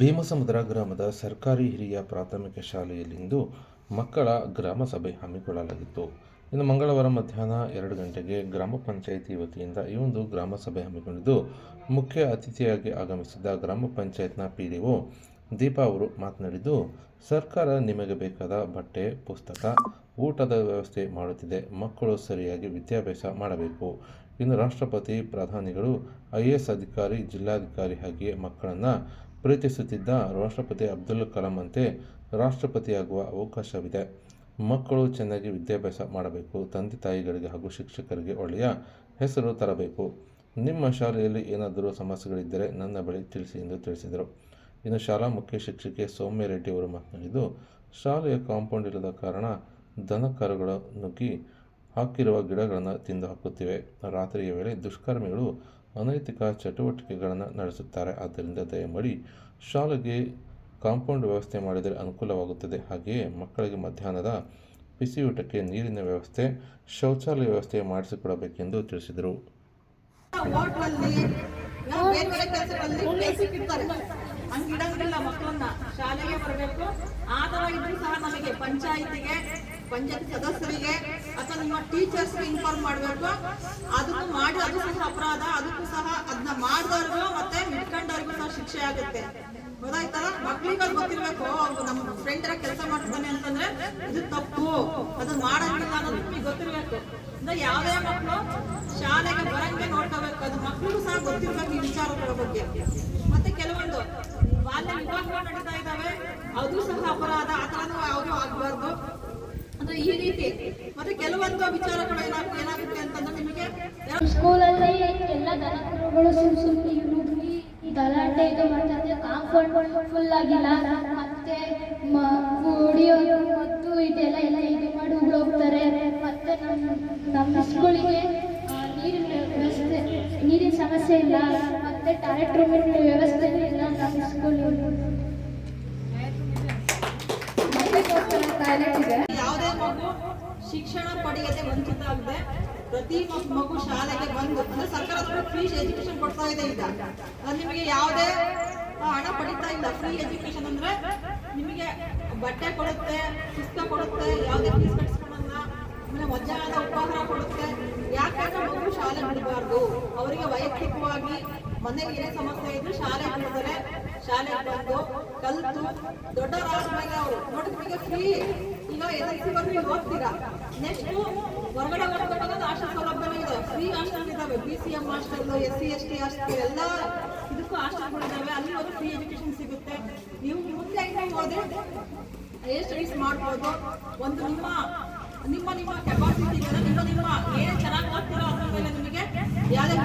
ಭೀಮಸಮುದ್ರ ಗ್ರಾಮದ ಸರ್ಕಾರಿ ಹಿರಿಯ ಪ್ರಾಥಮಿಕ ಶಾಲೆಯಲ್ಲಿಂದು ಮಕ್ಕಳ ಗ್ರಾಮ ಸಭೆ ಹಮ್ಮಿಕೊಳ್ಳಲಾಗಿತ್ತು. ಇನ್ನು ಮಂಗಳವಾರ ಮಧ್ಯಾಹ್ನ ಎರಡು ಗಂಟೆಗೆ ಗ್ರಾಮ ಪಂಚಾಯಿತಿ ವತಿಯಿಂದ ಈ ಒಂದು ಗ್ರಾಮ ಸಭೆ ಹಮ್ಮಿಕೊಂಡಿದ್ದು, ಮುಖ್ಯ ಅತಿಥಿಯಾಗಿ ಆಗಮಿಸಿದ್ದ ಗ್ರಾಮ ಪಂಚಾಯತ್ನ ಪಿ ಡಿ ಒ ದೀಪಾ ಅವರು ಮಾತನಾಡಿದ್ದು, ಸರ್ಕಾರ ನಿಮಗೆ ಬೇಕಾದ ಬಟ್ಟೆ, ಪುಸ್ತಕ, ಊಟದ ವ್ಯವಸ್ಥೆ ಮಾಡುತ್ತಿದೆ, ಮಕ್ಕಳು ಸರಿಯಾಗಿ ವಿದ್ಯಾಭ್ಯಾಸ ಮಾಡಬೇಕು. ಇನ್ನು ರಾಷ್ಟ್ರಪತಿ ಪ್ರಧಾನಿಗಳು, ಐ ಎಸ್ ಅಧಿಕಾರಿ, ಜಿಲ್ಲಾಧಿಕಾರಿ ಹಾಗೆಯೇ ಮಕ್ಕಳನ್ನು ಪ್ರೀತಿಸುತ್ತಿದ್ದ ರಾಷ್ಟ್ರಪತಿ ಅಬ್ದುಲ್ ಕಲಾಂರಂತೆ ರಾಷ್ಟ್ರಪತಿಯಾಗುವ ಅವಕಾಶವಿದೆ. ಮಕ್ಕಳು ಚೆನ್ನಾಗಿ ವಿದ್ಯಾಭ್ಯಾಸ ಮಾಡಬೇಕು, ತಂದೆ ತಾಯಿಗಳಿಗೆ ಹಾಗೂ ಶಿಕ್ಷಕರಿಗೆ ಒಳ್ಳೆಯ ಹೆಸರು ತರಬೇಕು. ನಿಮ್ಮ ಶಾಲೆಯಲ್ಲಿ ಏನಾದರೂ ಸಮಸ್ಯೆಗಳಿದ್ದರೆ ನನ್ನ ಬಳಿ ತಿಳಿಸಿ ಎಂದು ತಿಳಿಸಿದರು. ಇನ್ನು ಶಾಲಾ ಮುಖ್ಯ ಶಿಕ್ಷಕಿ ಸೌಮ್ಯ ರೆಡ್ಡಿ ಅವರು ಮಾತನಾಡಿದ್ದು, ಶಾಲೆಯ ಕಾಂಪೌಂಡ್ ಇಲ್ಲದ ಕಾರಣ ದನ ಕರುಗಳು ನುಗ್ಗಿ ಹಾಕಿರುವ ಗಿಡಗಳನ್ನು ತಿಂದು ಹಾಕುತ್ತಿವೆ. ರಾತ್ರಿಯ ವೇಳೆ ದುಷ್ಕರ್ಮಿಗಳು ಅನೈತಿಕ ಚಟುವಟಿಕೆಗಳನ್ನು ನಡೆಸುತ್ತಾರೆ. ಆದ್ದರಿಂದ ದಯಮಾಡಿ ಶಾಲೆಗೆ ಕಾಂಪೌಂಡ್ ವ್ಯವಸ್ಥೆ ಮಾಡಿದರೆ ಅನುಕೂಲವಾಗುತ್ತದೆ. ಹಾಗೆಯೇ ಮಕ್ಕಳಿಗೆ ಮಧ್ಯಾಹ್ನದ ಬಿಸಿಯೂಟಕ್ಕೆ ನೀರಿನ ವ್ಯವಸ್ಥೆ, ಶೌಚಾಲಯ ವ್ಯವಸ್ಥೆ ಮಾಡಿಸಿಕೊಡಬೇಕೆಂದು ತಿಳಿಸಿದರು. ಹಂಗಿಡಂಗಿಲ್ಲ ಮಕ್ಕಳನ್ನ. ಶಾಲೆಗೆ ಬರಬೇಕು. ಆತರ ತರ ಸಹ ನಮಗೆ ಪಂಚಾಯಿತಿಗೆ, ಪಂಚಾಯತ್ ಸದಸ್ಯರಿಗೆ ಅಥವಾ ನಿಮ್ಮ ಟೀಚರ್ಸ್ ಇನ್ಫಾರ್ಮ್ ಮಾಡಬೇಕು. ಅದನ್ನು ಮಾಡಿ, ಅದು ಸಹ ಅಪರಾಧ. ಮಾಡಿದವ್ರಿಗೂ ಮತ್ತೆ ಇಟ್ಕೊಂಡವ್ರಿಗೂ ಸಹ ಶಿಕ್ಷೆ ಆಗುತ್ತೆ. ಗೊತ್ತಾಯ್ತಲ್ಲ ಮಕ್ಳಿಗೆ ಅದು ಗೊತ್ತಿರ್ಬೇಕು. ಅವ್ರು ನಮ್ಮ ಫ್ರೆಂಡ್ ಕೆಲಸ ಮಾಡ್ತಾನೆ ಅಂತಂದ್ರೆ ಇದು ತಪ್ಪು. ಅದನ್ನ ಮಾಡಂಗಿಲ್ಲ ಅನ್ನೋದು ನಿಮಗೆ ಗೊತ್ತಿರ್ಬೇಕು. ಅಂದ್ರೆ ಯಾವುದೇ ಮಕ್ಕಳು ಶಾಲೆಗೆ ಬರಂಗೆ ನೋಡ್ಕೋಬೇಕು. ಅದು ಮಕ್ಳಿಗೂ ಸಹ ಗೊತ್ತಿರ್ಬೇಕು ಈ ವಿಚಾರಗಳ ಬಗ್ಗೆ. ಮತ್ತೆ ಕೆಲವೊಂದು ಬಾಲ್ಯ ವಿವಾಹಗಳು ನಡೀತಾ ಇದ್ದಾವೆ ಅದು ಸಹ ಅಪರಾಧ. ಆ ಥರನೂ ಯಾವುದೂ ಆಗಬಾರ್ದು. ಅಂದ್ರೆ ಈ ರೀತಿ. ಮತ್ತೆ ಕೆಲವೊಂದು ವಿಚಾರಗಳು ಏನಾಗ ಏನಾಗುತ್ತೆ ಅಂತಂದ್ರೆ ನಿಮಗೆ ಸ್ಕೂಲಲ್ಲಿ ದನಕರುಗಳು ಸುಮ್ ಸುಮ್ಮನೆ ನುಗ್ಗಿ ಗಲಾಟೆ ಇದು ಮಾಡ್ತಾರೆ. ಕಾಂಪೌಂಡ್ ಫುಲ್ ಆಗಿಲ್ಲ. ಮತ್ತೆ ಕುಡಿಯೋದು ಮತ್ತು ಇದೆಲ್ಲ ಎಲ್ಲ ಇದು ಮಾಡಿ ಹೋಗ್ತಾರೆ ಮತ್ತೆ ನಮ್ಮ ನಮ್ಮ ಆ, ನೀರಿನ ವ್ಯವಸ್ಥೆ ನೀರಿನ ಸಮಸ್ಯೆ ಇಲ್ಲ. ಮತ್ತೆ ಟಾಯ್ಲೆಟ್ ರೂಮಿನ ವ್ಯವಸ್ಥೆ ಇಲ್ಲ ನಮ್ಮ ಸ್ಕೂಲು ಟಾಯ್ಲೆಟ್ ಇದೆ ಯಾವುದೇ ಮಗು ಶಿಕ್ಷಣ ಪಡೆಯದೆ ವಂಚಿತ ಆಗದೆ ಪ್ರತಿ ಮಗು ಶಾಲೆಗೆ ಬಂದು, ಅಂದ್ರೆ ಸರ್ಕಾರ ಫ್ರೀ ಎಜುಕೇಶನ್ ಕೊಡ್ತಾ ಇದೆ ಈಗ. ನಿಮಗೆ ಯಾವುದೇ ಹಣ ಪಡಿತಾ ಇಲ್ಲ. ಫ್ರೀ ಎಜುಕೇಶನ್ ಅಂದ್ರೆ ನಿಮಗೆ ಬಟ್ಟೆ ಕೊಡುತ್ತೆ, ಪುಸ್ತಕ ಕೊಡುತ್ತೆ, ಯಾವುದೇ ಫೀಸ್ ಕಟ್ಸ್ಕೊಳಲ್ಲ ಆಮೇಲೆ ಮಧ್ಯಾಹ್ನದ ಉಪಹಾರ ಕೊಡುತ್ತೆ ಯಾಕಂದ್ರೆ ಮಗು ಶಾಲೆ ಬಿಡಬಾರ್ದು ವೈಯಕ್ತಿಕವಾಗಿ ಮನೆಗೆ ಏನೇ ಸಮಸ್ಯೆ ಇದ್ರು, ಶಾಲೆ ಬಿಡ್ತಾರೆ ಶಾಲೆಗೆ ಬಂದು ಕಲ್ತು. ದೊಡ್ಡವರಾದ್ಮೇಲೆ ಅವರು ನೋಡಿ ನಿಮಗೆ ಫ್ರೀ ಈಗ ಎಸ್ ಎಲ್ ಸಿ ಬಂದು ಹೋಗ್ತೀರಾ? ನೆಕ್ಸ್ಟ್ ಹೊರಗಡೆ ಹೊರಗಡೆ ಹಾಸ್ಟೆಲ್ ಸೌಲಭ್ಯನೂ ಇದೆ. ಫ್ರೀ ಹಾಸ್ಟೆಲ್ ಇದಾವೆ B C M hostel S C S T hostel ಎಲ್ಲ ಇದಕ್ಕೂ ಹಾಸ್ಟೆಲ್ಗಳಿದ್ದಾವೆ ಅಲ್ಲಿ ಒಂದು ಫ್ರೀ ಎಜುಕೇಶನ್ ಸಿಗುತ್ತೆ. ನೀವು ಮುಂದೆ ಹೆಂಗೆ ಹೋದ್ರೆ ಹೈಯರ್ ಸ್ಟಡೀಸ್ ಮಾಡ್ಬೋದು. ಒಂದು ನಿಮ್ಮ ನಿಮ್ಮ ನಿಮ್ಮ ಕೆಪಾಸಿಟಿ ನಿಮ್ಮ ಏನು ಚೆನ್ನಾಗಿ ಓದ್ತೀರೋ ಅದ್ರ ಮೇಲೆ ನಿಮಗೆ ಯಾವುದೇ